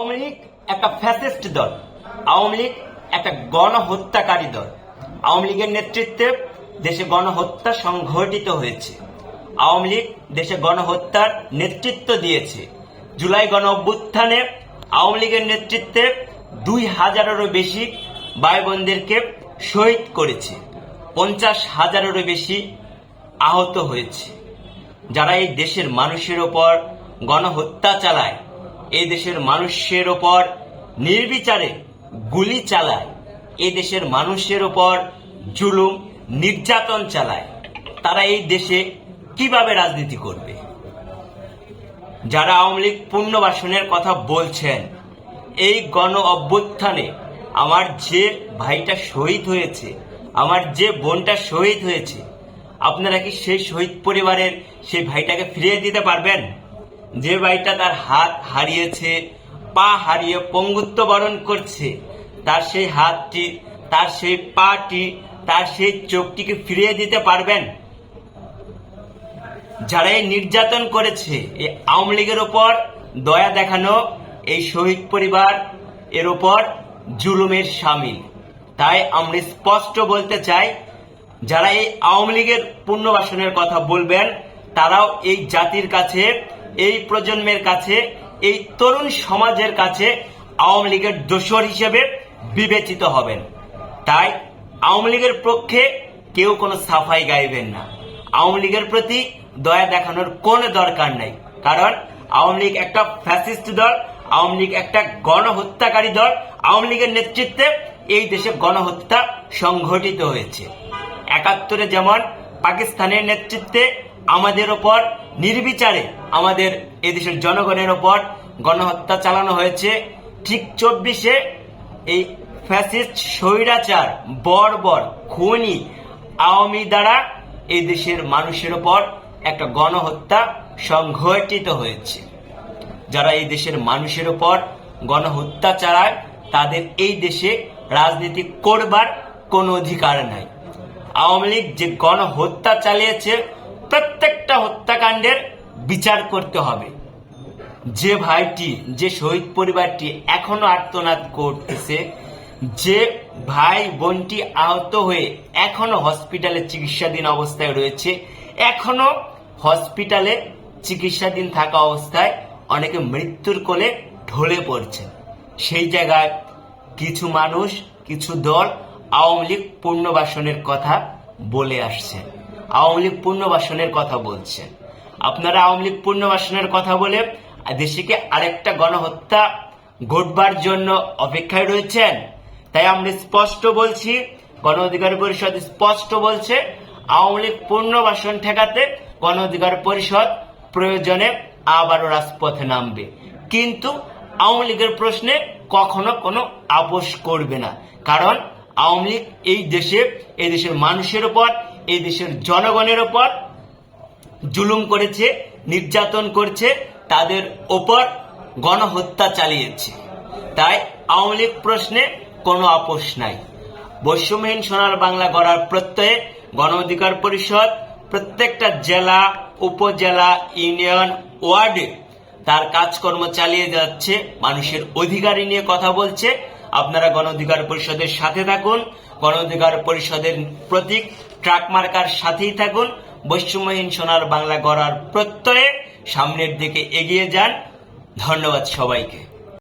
আওয়ামী লীগ একটা ফ্যাসিস্ট দল, আওয়ামী লীগ একটা গণহত্যাকারী দল। আওয়ামী লীগের নেতৃত্বে দেশে গণহত্যা সংঘটিত হয়েছে। আওয়ামী লীগ দেশে গণহত্যার নেতৃত্ব দিয়েছে। জুলাই গণ অভ্যুত্থানে আওয়ামী লীগের নেতৃত্বে দুই হাজারেরও বেশি ভাই বোনদেরকে শহীদ করেছে। পঞ্চাশ হাজারেরও বেশি আহত হয়েছে। যারা এই দেশের মানুষের ওপর গণহত্যা চালায় এই দেশের মানুষের ওপর নির্বিচারে গুলি চালায়। এই দেশের মানুষের ওপর জুলুম, নির্যাতন চালায়। তারা এই দেশে কীভাবে রাজনীতি করবে? যারা আওয়ামী লীগ পুনর্বাসনের কথা বলছেন, এই গণ অভ্যুত্থানে আমার যে ভাইটা শহীদ হয়েছে, আমার যে বোনটা শহীদ হয়েছে, আপনারা কি সেই শহীদ পরিবারের সেই ভাইটাকে ফিরিয়ে দিতে পারবেন? যে ভাইটা তার হাত হারিয়েছে, পা হারিয়ে পঙ্গুত্ব বরণ করছে, তার সেই হাতটি, তার সেই পাটি, তার সেই চোখটিকে ফিরিয়ে দিতে পারবেন। যারা এই নির্যাতন করেছে, এই আওয়ামী লীগের ওপর দয়া দেখানো এই শহীদ পরিবার, এর ওপর জুলুমের সামিল। তাই আমরা স্পষ্ট বলতে চাই, যারা এই আওয়ামী লীগের পুনর্বাসনের কথা বলবেন, তারাও এই জাতির কাছে এই প্রজন্মের কাছে, এই তরুণ সমাজের কাছে আওয়ামী লীগের দোষর হিসেবে বিবেচিত হবেন। তাই আওয়ামী লীগের পক্ষে কেউ কোনো সাফাই গাইবেন না। আওয়ামী লীগের প্রতি দয়া দেখানোর কোনো দরকার নাই। কারণ আওয়ামী লীগ একটা ফ্যাসিস্ট দল, আওয়ামী লীগ একটা গণহত্যাকারী দল, আওয়ামী লীগের নেতৃত্বে এই দেশে গণহত্যা সংঘটিত হয়েছে। একাত্তরে যেমন পাকিস্তানের নেতৃত্বে আমাদের ওপর নির্বিচারে আমাদের এদেশের জনগণের ওপর গণহত্যা চালানো হয়েছে। ঠিক চব্বিশে এই ফ্যাসিস্ট স্বৈরাচার, বর্বর, খুনি, আওয়ামী দ্বারা এই দেশের মানুষের ওপর একটা গণহত্যা সংঘটিত হয়েছে। যারা এই দেশের মানুষের উপর গণহত্যা চালায়, তাদের এই দেশে রাজনীতি করবার কোনো অধিকার নাই। আওয়ামী লীগ যে গণহত্যা চালিয়েছে প্রত্যেকটা হত্যাকাণ্ডের বিচার করতে হবে। যে ভাইটি, যে শহীদ পরিবারটি এখনও আর্তনাদ করতেছে, যে ভাই বোনটি আহত হয়ে এখনও হসপিটালে চিকিৎসাধীন অবস্থায় রয়েছে, এখনও হসপিটালে চিকিৎসাধীন থাকা অবস্থায় অনেকে মৃত্যুর কোলে ঢলে পড়ছে সেই জায়গায় কিছু মানুষ, কিছু দল আওয়ামী লীগ পুনর্বাসনের কথা বলে আসছে। আওয়ামী লীগ পুনর্বাসনের কথা বলছেন। আপনারা আওয়ামী লীগ পুনর্বাসনের কথা বলে দেশকে আরেকটা গণহত্যা ঘটবার জন্য অপেক্ষায় রয়েছেন। তাই আমরা স্পষ্ট বলছি, গণ অধিকার পরিষদ স্পষ্ট বলছে, আওয়ামী লীগ পুনর্বাসন ঠেকাতে গণ অধিকার পরিষদ প্রয়োজনে আবারও রাজপথে নামবে। কিন্তু আওয়ামী লীগের প্রশ্নে কখনো কোনো আপোষ করবে না। কারণ আওয়ামী লীগ এই দেশে, এই দেশের মানুষের ওপর এই দেশের জনগণের ওপর জুলুম করেছে, নির্যাতন করছে, তাদের ওপর গণহত্যা চালিয়েছে। তাই আওয়ামী লীগ প্রশ্নে কোনো আপোষ নাই। বৈষম্যহীন সোনার বাংলা গড়ার প্রত্যয়ে গণ অধিকার পরিষদ প্রত্যেকটা জেলা, উপজেলা, ইউনিয়ন, ওয়ার্ডে তার কাজকর্ম চালিয়ে যাচ্ছে, মানুষের অধিকারী নিয়ে কথা বলছে আপনারা গণ অধিকার পরিষদের সাথে থাকুন, গণ অধিকার পরিষদের প্রতীক, ট্রাক মার্কার সাথেই থাকুন, বৈষম্যহীন সোনার বাংলা গড়ার প্রত্যয়ে সামনের দিকে এগিয়ে যান। ধন্যবাদ সবাইকে।